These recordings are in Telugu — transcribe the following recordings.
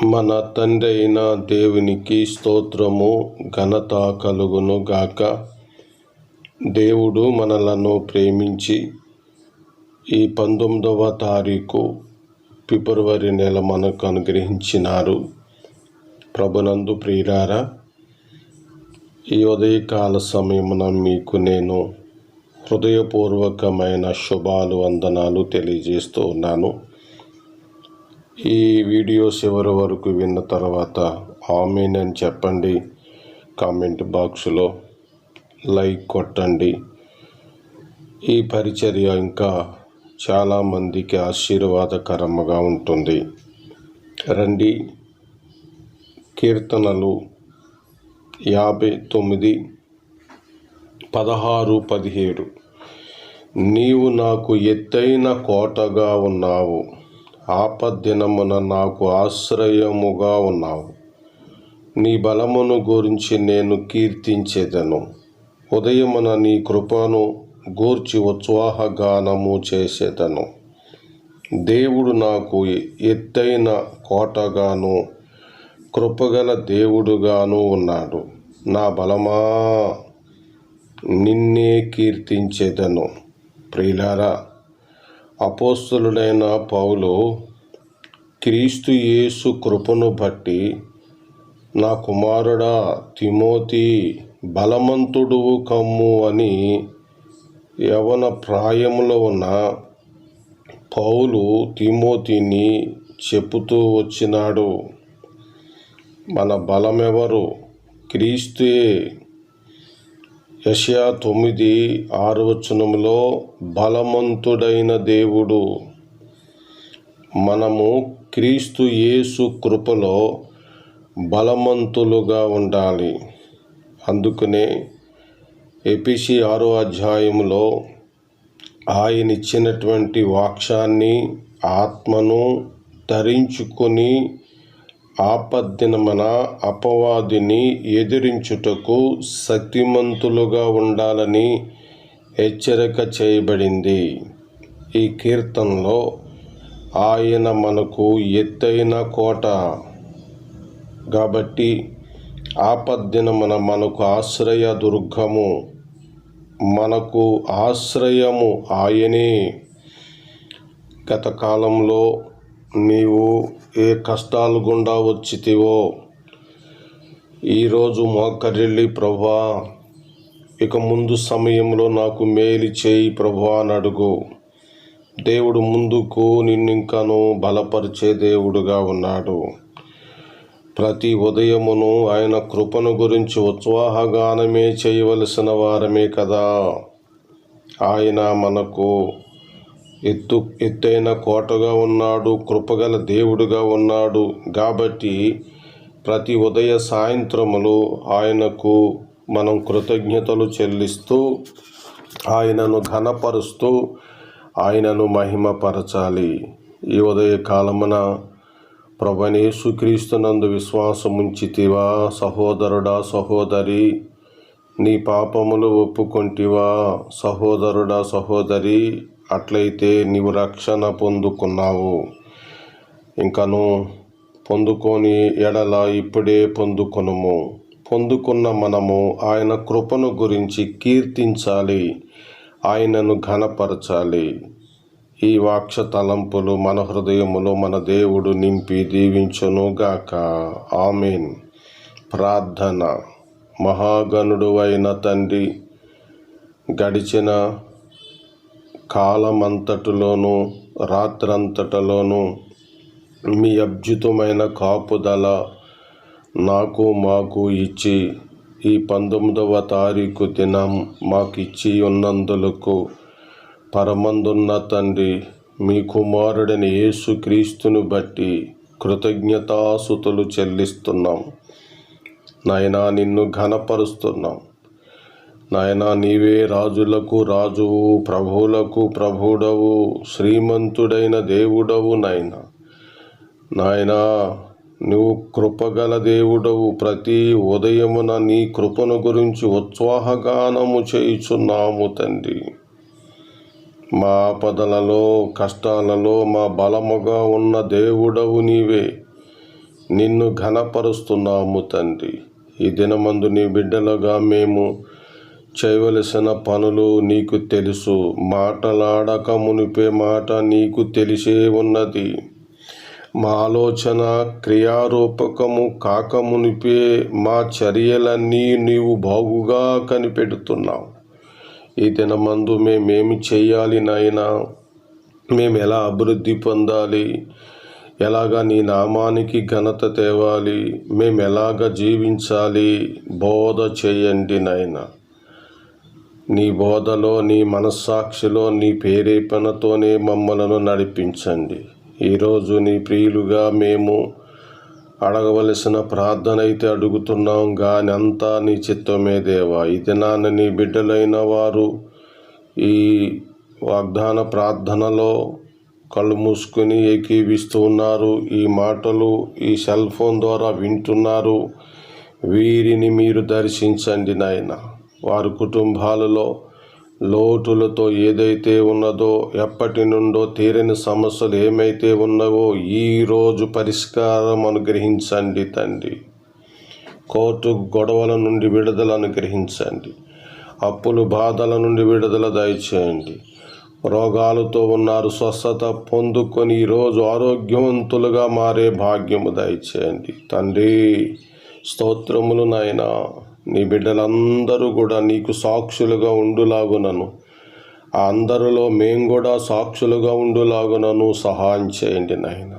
మన తండ్రి అయిన దేవునికి స్తోత్రము ఘనత కలుగును గాక. దేవుడు మనలను ప్రేమించి ఈ పంతొమ్మిదవ తారీఖు ఫిబ్రవరి నెల మనకు అనుగ్రహించినారు. ప్రభునందు ప్రియురారా ఈ ఉదయకాల సమయమున మీకు నేను హృదయపూర్వకమైన శుభాలు వందనాలు తెలియజేస్తూ ఉన్నాను. ఈ వీడియో చివరి వరకు విన్న తర్వాత ఆమెన్ అని చెప్పండి. కామెంట్ బాక్స్లో లైక్ కొట్టండి. ఈ పరిచర్య ఇంకా చాలామందికి ఆశీర్వాదకరంగా ఉంటుంది. రండి. కీర్తనలు యాభై తొమ్మిది పదహారు పదిహేడు. నీవు నాకు ఎత్తైన కోటగా ఉన్నావు. ఆపద్దినమున నాకు ఆశ్రయముగా ఉన్నావు. నీ బలమును గురించి నేను కీర్తించేదను. ఉదయమున నీ కృపను గూర్చి ఉత్సాహగానము చేసేదను. దేవుడు నాకు ఎత్తైన కోటగాను కృపగల దేవుడుగాను ఉన్నాడు. నా బలమా నిన్నే కీర్తించేదను. ప్రియులారా అపోస్తులుడైన పౌలు క్రీస్తు యేసు కృపను బట్టి నా కుమారుడా తిమోతి బలవంతుడు కమ్ము అని యవన ప్రాయంలో ఉన్న పౌలు తిమోతిని చెబుతూ వచ్చినాడు. మన బలమెవరు? క్రీస్తే. యషయా తొమ్మిది ఆరు బలమంతుడైన బలవంతుడైన దేవుడు మనము క్రీస్తు యేసు కృపలో బలవంతులుగా ఉండాలి. అందుకనే ఎపిసి ఆరో అధ్యాయంలో ఆయన ఇచ్చినటువంటి వాక్షాన్ని ఆత్మను ధరించుకొని ఆపద్దినమన అపవాదిని ఎదిరించుటకు శక్తిమంతులుగా ఉండాలని హెచ్చరిక చేయబడింది. ఈ కీర్తనలో ఆయన మనకు ఎత్తైన కోట. కాబట్టి ఆపద్దినమన మనకు ఆశ్రయ దుర్గము. మనకు ఆశ్రయము ఆయనే. గత కాలంలో నీవు ఏ కష్టాలు గుండా వచ్చితివో. ఈరోజు మోకరిల్లి ప్రభా ఇక ముందు సమయంలో నాకు మేలు చేయి ప్రభా అని అడుగు. దేవుడు ముందుకు నిన్నింకను బలపరిచే దేవుడుగా ఉన్నాడు. ప్రతి ఉదయమును ఆయన కృపను గురించి ఉత్సాహగానమే చేయవలసిన వారమే కదా. ఆయన మనకు ఎత్తు ఎత్తైన కోటగా ఉన్నాడు కృపగల దేవుడుగా ఉన్నాడు. కాబట్టి ప్రతి ఉదయ సాయంత్రములు ఆయనకు మనం కృతజ్ఞతలు చెల్లిస్తూ ఆయనను ఘనపరుస్తూ ఆయనను మహిమపరచాలి. ఈ ఉదయ కాలమున ప్రభనేసుక్రీస్తునందు విశ్వాసముంచితివా సహోదరుడా సహోదరి నీ పాపములు ఒప్పుకొంటివా సహోదరుడా సహోదరి అట్లయితే నీవు రక్షణ పొందుకున్నావు. ఇంకను పొందుకొని ఎడల ఇప్పుడే పొందుకొనుము. పొందుకున్న మనము ఆయన కృపను గురించి కీర్తించాలి. ఆయనను ఘనపరచాలి. ఈ వాక్ష తలంపులు మన హృదయములో మన దేవుడు నింపి దీవించునుగాక. ఆమెన్. ప్రార్థన. మహాగణుడు అయిన తండ్రి గడిచిన కాలమంతటిలోనూ రాత్రంతటలోనూ మీ అద్భుతమైన కాపుదల నాకు మాకు ఇచ్చి ఈ పంతొమ్మిదవ తారీఖు దినం మాకు ఇచ్చి ఉన్నందులకు పరమందున్న తండ్రి మీ కుమారుడని యేసుక్రీస్తును బట్టి కృతజ్ఞతాసుతులు చెల్లిస్తున్నాం. నాయనా నిన్ను ఘనపరుస్తున్నాం. నాయనా నీవే రాజులకు రాజువు ప్రభువులకు ప్రభుడవు శ్రీమంతుడైన దేవుడవు నాయన. నాయనా నువ్వు కృపగల దేవుడవు. ప్రతి ఉదయమున నీ కృపను గురించి ఉత్సాహగానము చేయుచున్నాము తండ్రి. మా ఆపదలలో కష్టాలలో మా బలముగా ఉన్న దేవుడవు నీవే. నిన్ను ఘనపరుస్తున్నాము తండ్రి. ఈ దినమందు నీ బిడ్డలుగా మేము చేయవలసిన పనులు నీకు తెలుసు. మాటలాడక మునిపే మాట నీకు తెలిసే ఉన్నది. మా ఆలోచన క్రియారూపకము కాక మునిపే మా చర్యలన్నీ నీవు బాగుగా కనిపెడుతున్నావు. ఈ దినమందు మేమేమి చేయాలి నాయనా? మేము ఎలా అభివృద్ధి పొందాలి? ఎలాగా నీ నామానికి ఘనత తేవాలి? మేము ఎలాగ జీవించాలి? బోధ చేయండి నాయన. నీ బోధలో నీ మనస్సాక్షిలో నీ ప్రేరేపణతోనే మమ్మలను నడిపించండి. ఈరోజు నీ ప్రియులుగా మేము అడగవలసిన ప్రార్థన అయితే అడుగుతున్నాం కానీ అంతా నీ చిత్తమే దేవా. ఈ దినాన్ని నీ బిడ్డలైన వారు ఈ వాగ్దాన ప్రార్థనలో కళ్ళు మూసుకొని ఏకీవిస్తూ ఉన్నారు. ఈ మాటలు ఈ సెల్ ఫోన్ ద్వారా వింటున్నారు. వీరిని మీరు దర్శించండి నాయన. వారి కుటుంబాలలో లోటులతో ఏదైతే ఉన్నదో ఎప్పటి నుండో తీరని సమస్యలు ఏమైతే ఉన్నావో ఈరోజు పరిష్కారం అనుగ్రహించండి తండ్రి. కోర్టు గొడవల నుండి విడుదల అనుగ్రహించండి. అప్పులు బాధల నుండి విడుదల దయచేయండి. రోగాలతో ఉన్నారు స్వస్థత పొందుకొని ఈరోజు ఆరోగ్యవంతులుగా మారే భాగ్యము దయచేయండి. తండ్రి స్తోత్రములు నాయనా. నీ బిడ్డలందరూ కూడా నీకు సాక్షులుగా ఉండులాగునను. ఆ అందరిలో మేము కూడా సాక్షులుగా ఉండులాగునను. సహాయం చేయండి నాయన.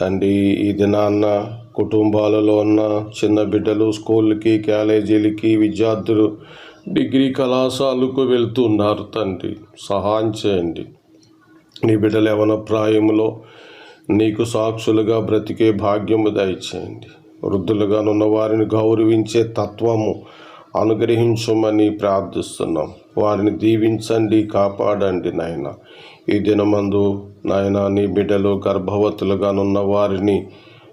తండ్రి ఈ దినాన్న కుటుంబాలలో ఉన్న చిన్న బిడ్డలు స్కూళ్ళకి కాలేజీలకి విద్యార్థులు డిగ్రీ కళాశాలకు వెళ్తున్నారు తండ్రి. సహాయం చేయండి. నీ బిడ్డలు యవన ప్రాయములో నీకు సాక్షులుగా బ్రతికే భాగ్యము దయచేయండి. వృద్ధులుగానున్న వారిని గౌరవించే తత్వము అనుగ్రహించమని ప్రార్థిస్తున్నాం. వారిని దీవించండి కాపాడండి నాయన. ఈ దినమందు నాయన నీ బిడ్డలు గర్భవతులుగానున్న వారిని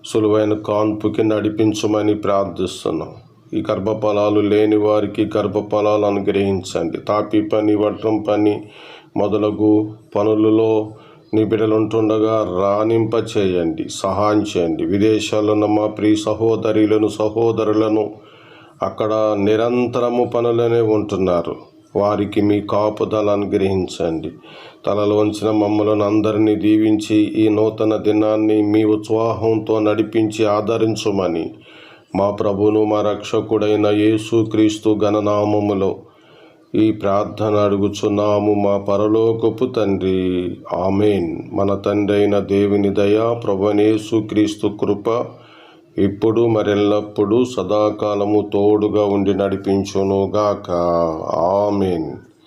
సులువైన కాన్పుకి నడిపించమని ప్రార్థిస్తున్నాం. ఈ గర్భఫలాలు లేని వారికి గర్భఫలాలు అనుగ్రహించండి. తాపి పని వడ్రం పని మొదలగు పనులలో నీ బిడ్డలు ఉంటుండగా రాణింప చేయండి సహాయం చేయండి. విదేశాల్లో ఉన్న మా ప్రియ సహోదరులను సహోదరులను అక్కడ నిరంతరము పనులనే ఉంటున్నారు. వారికి మీ కాపుదల అనుగ్రహించండి. తలలో ఉంచిన మమ్మలను అందరినీ దీవించి ఈ నూతన దినాన్ని మీ ఉత్సాహంతో నడిపించి ఆదరించమని మా ప్రభును మా రక్షకుడైన యేసు క్రీస్తు గణనామములో ఈ ప్రార్థన అడుగుచున్నాము మా పరలోకపు తండ్రి. ఆమెన్. మన తండ్రి అయిన దేవుని దయ ప్రభనేసు క్రీస్తు కృప ఇప్పుడు మరెల్లప్పుడూ సదాకాలము తోడుగా ఉండి నడిపించునుగాక. ఆమెన్.